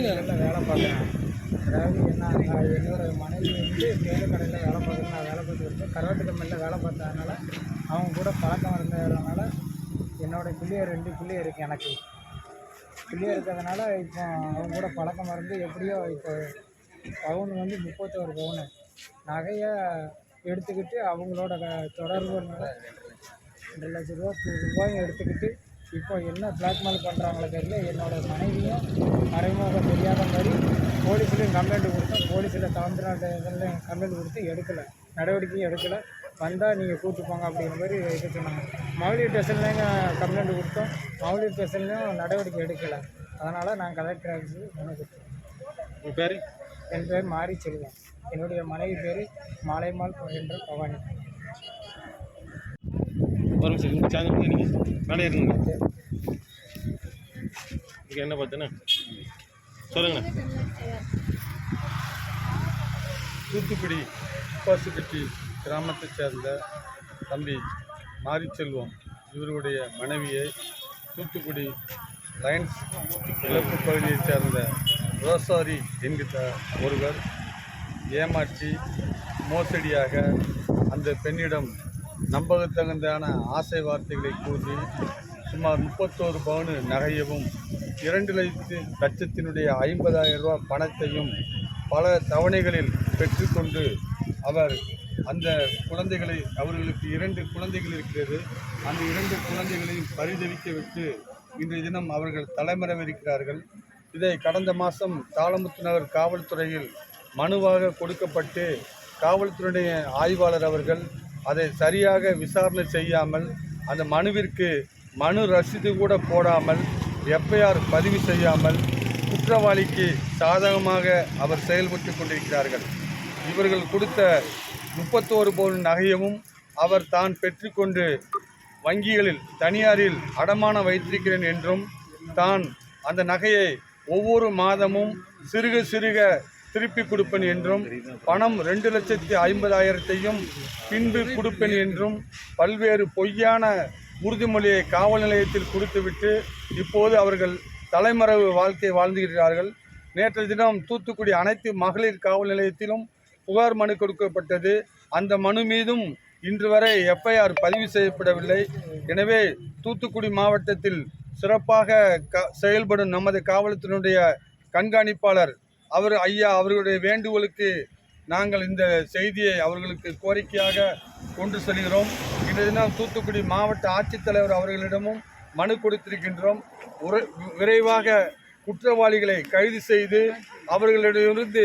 கடையில் வேலை பார்க்குறேன் அதாவது என்ன என்னோட மனைவி வந்து பேரு கடையில் வேலை பார்க்குறேன் நான் வேலை பார்த்துட்டு கரவாட்டு கம்பெனியில் வேலை பார்த்ததுனால அவங்க கூட பழக்கம் இருந்ததுனால என்னோட பிள்ளையர் ரெண்டு பிள்ளையர் இருக்குது எனக்கு. பிள்ளையர் இருக்கிறதுனால இப்போ அவங்க கூட பழக்கம் இருந்து எப்படியோ இப்போ பவுன் வந்து முப்பத்தோரு பவுனு. நகையை எடுத்துக்கிட்டு அவங்களோட க- தொடர்புனால ரெண்டு லட்ச ரூபா ரூபாயும் எடுத்துக்கிட்டு இப்போ என்ன பிளாக்மெயில் பண்ணுறாங்களோ தெரியல. என்னோட மனைவியும் மறைமுகம் தெரியாத மாதிரி போலீஸ்லேயும் கம்ப்ளைண்ட் கொடுத்தோம். போலீஸில் இதெல்லாம் கம்ப்ளைண்ட் கொடுத்து எடுக்கலை. நடவடிக்கையும் எடுக்கலை. வந்தால் நீங்கள் கூட்டு போங்க அப்படிங்கிற மாதிரி இது சொன்னாங்க. மகளிர் ஸ்டேஷன்லேங்க கம்ப்ளைண்ட் கொடுத்தோம். மகளிர் ஸ்டேஷன்லேயும் நடவடிக்கை எடுக்கலை. அதனால் நான் கலெக்டர் ஆஃபீஸுக்கு மனு கொடுத்தேன் உங்கள் பேர்? என் பேர் மாரி செல்வம் என்னுடைய மனைவி பேர் மாலைமால் என்ற பவானி. ஒரு நிமிஷம் சார்ஜ் நீங்கள் மேலே இருங்க இங்கே என்ன பார்த்தேன்னா? சொல்லுங்கண்ணா. தூத்துக்குடி துப்பாசிப்பட்டி கிராமத்தைச் சேர்ந்த தம்பி மாரிச்செல்வம் இவருடைய மனைவியை தூத்துக்குடி லயன்ஸ் கிழக்கு பகுதியைச் சேர்ந்த ரோசாரி என்கிற ஒருவர் ஏமாற்றி மோசடியாக அந்த பெண்ணிடம் நம்பகத்தகுந்தான ஆசை வார்த்தைகளை கூறி சுமார் முப்பத்தோரு பவுனு நகையவும் இரண்டு லட்சத்து லட்சத்தினுடைய ஐம்பதாயிரம் ரூபாய் பணத்தையும் பல தவணைகளில் பெற்றுக்கொண்டு அவர் அந்த குழந்தைகளை அவர்களுக்கு இரண்டு குழந்தைகள் இருக்கிறது. அந்த இரண்டு குழந்தைகளையும் பரிதவிக்க விட்டு இன்றைய தினம் அவர்கள் தலைமறைவிருக்கிறார்கள் இதை கடந்த மாதம் தாளமுத்து நகர் காவல்துறையில் மனுவாக கொடுக்கப்பட்டு காவல்துறையுடைய ஆய்வாளர் அவர்கள் அதை சரியாக விசாரணை செய்யாமல் அந்த மனுவிற்கு மனு ரசீது கூட போடாமல் எஃப்ஐஆர் பதிவு செய்யாமல் குற்றவாளிக்கு சாதகமாக அவர் செயல்பட்டு கொண்டிருக்கிறார்கள். இவர்கள் கொடுத்த முப்பத்தோரு பவுன் நகையவும் அவர் தான் பெற்றுக்கொண்டு வங்கிகளில் தனியாரில் அடமான வைத்திருக்கிறேன் என்றும் தான் அந்த நகையை ஒவ்வொரு மாதமும் சிறுக சிறுக திருப்பி கொடுப்பேன் என்றும் பணம் ரெண்டு லட்சத்தி ஐம்பதாயிரத்தையும் பின்பு கொடுப்பேன் என்றும் பல்வேறு பொய்யான உறுதிமொழியை காவல் நிலையத்தில் கொடுத்துவிட்டு இப்போது அவர்கள் தலைமறைவு வாழ்க்கை வாழ்ந்துகிறார்கள். நேற்று தினம் தூத்துக்குடி அனைத்து மகளிர் காவல் நிலையத்திலும் புகார் மனு கொடுக்கப்பட்டது. அந்த மனு மீதும் இன்று வரை எஃப்ஐஆர் பதிவு செய்யப்படவில்லை. எனவே தூத்துக்குடி மாவட்டத்தில் சிறப்பாக க செயல்படும் நமது காவலத்தினுடைய கண்காணிப்பாளர் அவர் ஐயா அவர்களுடைய வேண்டுகோளுக்கு நாங்கள் இந்த செய்தியை அவர்களுக்கு கோரிக்கையாக கொண்டு செல்கிறோம். இன்றைய தினம் தூத்துக்குடி மாவட்ட ஆட்சித்தலைவர் அவர்களிடமும் மனு கொடுத்திருக்கின்றோம். விரைவாக குற்றவாளிகளை கைது செய்து அவர்களிடமிருந்து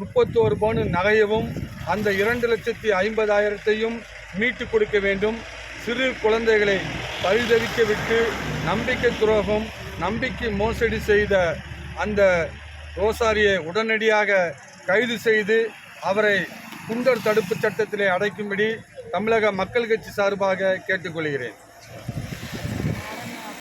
முப்பத்தோரு பவுன் நகையவும் அந்த இரண்டு லட்சத்தி ஐம்பதாயிரத்தையும் மீட்டு கொடுக்க வேண்டும். சிறு குழந்தைகளை பரிதவிக்க விட்டு நம்பிக்கை துரோகம் நம்பிக்கை மோசடி செய்த அந்த ரோசாரியை உடனடியாக கைது செய்து அவரை குண்டர் தடுப்பு சட்டத்திலே அடைக்கும்படி தமிழக மக்கள் கட்சி சார்பாக கேட்டுக்கொள்கிறேன்.